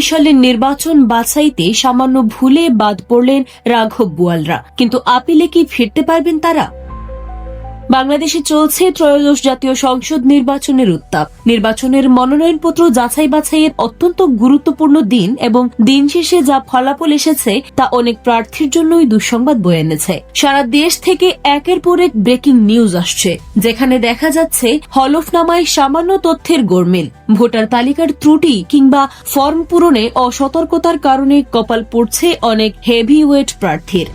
সালের নির্বাচন বাছাইতে সামান্য ভুলে বাদ পড়লেন রাঘব বোয়ালরা। কিন্তু আপিলে কি ফিরতে পারবেন তারা? বাংলাদেশে চলছে ত্রয়োদশ জাতীয় সংসদ নির্বাচনের উত্তাপ। নির্বাচনের মনোনয়নপত্র যাচাই বাছাইয়ের অত্যন্ত গুরুত্বপূর্ণ দিন এবং দিন শেষে যা ফলাফল এসেছে তা অনেক প্রার্থীর জন্যই দুঃসংবাদ বয়ে এনেছে। সারা দেশ থেকে একের পর এক ব্রেকিং নিউজ আসছে, যেখানে দেখা যাচ্ছে হলফনামায় সামান্য তথ্যের গোরমিল ভোটার তালিকার ত্রুটি কিংবা ফর্ম পূরণে অসতর্কতার কারণে কপাল পড়ছে অনেক হেভি ওয়েট প্রার্থীর।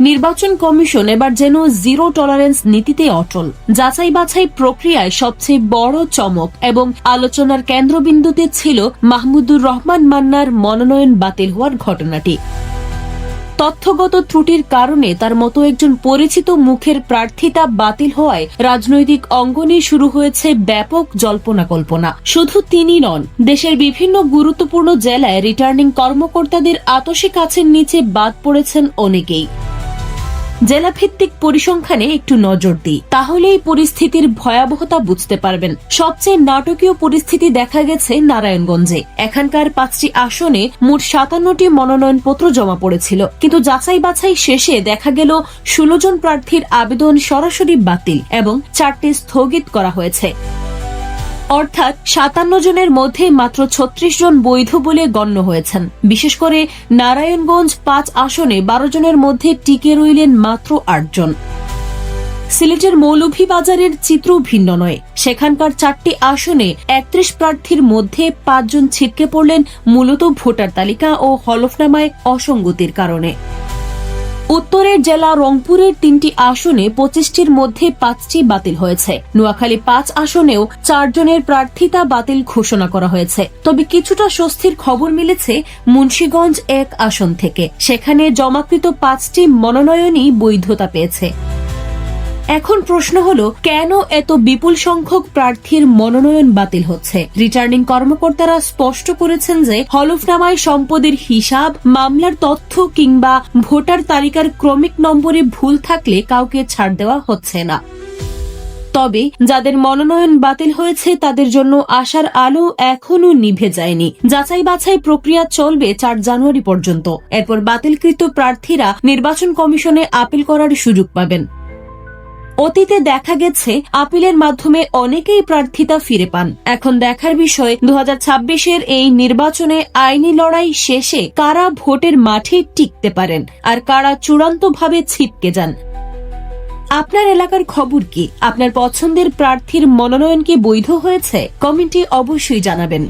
নির্বাচন কমিশন এবার যেন জিরো টলারেন্স নীতিতে অটল। যাচাই বাছাই প্রক্রিয়ায় সবচেয়ে বড় চমক এবং আলোচনার কেন্দ্রবিন্দুতে ছিল মাহমুদুর রহমান মান্নার মনোনয়ন বাতিল হওয়ার ঘটনাটি। তথ্যগত ত্রুটির কারণে তার মতো একজন পরিচিত মুখের প্রার্থিতা বাতিল হওয়ায় রাজনৈতিক অঙ্গনে শুরু হয়েছে ব্যাপক জল্পনা কল্পনা। শুধু তিনি নন, দেশের বিভিন্ন গুরুত্বপূর্ণ জেলায় রিটার্নিং কর্মকর্তাদের আতসী কাছের নিচে বাদ পড়েছেন অনেকেই। জেলাভিত্তিক পরিসংখ্যানে একটু নজর দিই। তাহলেই পরিস্থিতির ভয়াবহতা বুঝতে পারবেন। সবচেয়ে নাটকীয় পরিস্থিতি দেখা গেছে নারায়ণগঞ্জে। এখানকার পাঁচটি আসনে মোট সাতান্নটি মনোনয়নপত্র জমা পড়েছিল। কিন্তু যাচাই বাছাই শেষে দেখা গেল, ষোলো জন প্রার্থীর আবেদন সরাসরি বাতিল এবং চারটি স্থগিত করা হয়েছে। অর্থাৎ সাতান্ন জনের মধ্যে মাত্র ছত্রিশ জন বৈধ বলে গণ্য হয়েছেন। বিশেষ করে নারায়ণগঞ্জ পাঁচ আসনে বারো জনের মধ্যে টিকে রইলেন মাত্র আটজন সিলেটের মৌলভীবাজারের চিত্র ভিন্ন নয়। সেখানকার চারটি আসনে একত্রিশ প্রার্থীর মধ্যে পাঁচজন ছিটকে পড়লেন, মূলত ভোটার তালিকা ও হলফনামায় অসঙ্গতির কারণে। উত্তরের জেলা রংপুরের তিনটি আসনে পঁচিশটির মধ্যে পাঁচটি বাতিল হয়েছে। নোয়াখালী পাঁচ আসনেও চারজনের প্রার্থিতা বাতিল ঘোষণা করা হয়েছে। তবে কিছুটা স্বস্তির খবর মিলেছে মুন্সীগঞ্জ এক আসন থেকে। সেখানে জমাকৃত পাঁচটি মনোনয়নই বৈধতা পেয়েছে। এখন প্রশ্ন হলো, কেন এত বিপুল সংখ্যক প্রার্থীর মনোনয়ন বাতিল হচ্ছে? রিটার্নিং কর্মকর্তারা স্পষ্ট করেছেন যে, হলফনামায় সম্পদের হিসাব, মামলার তথ্য কিংবা ভোটার তালিকার ক্রমিক নম্বরে ভুল থাকলে কাউকে ছাড় দেওয়া হচ্ছে না। তবে যাদের মনোনয়ন বাতিল হয়েছে, তাদের জন্য আশার আলো এখনও নিভে যায়নি। যাচাই বাছাই প্রক্রিয়া চলবে চার জানুয়ারি পর্যন্ত। এরপর বাতিলকৃত প্রার্থীরা নির্বাচন কমিশনে আপিল করার সুযোগ পাবেন। অতীতে দেখা গেছে, আপিলের মাধ্যমে অনেকেই প্রার্থিতা ফিরে পান। এখন দেখার বিষয় দু এর এই নির্বাচনে আইনি লড়াই শেষে কারা ভোটের মাঠে টিকতে পারেন, আর কারা চূড়ান্তভাবে ছিটকে যান? আপনার এলাকার খবর কি? আপনার পছন্দের প্রার্থীর মনোনয়ন কি বৈধ হয়েছে? কমেন্টে অবশ্যই জানাবেন।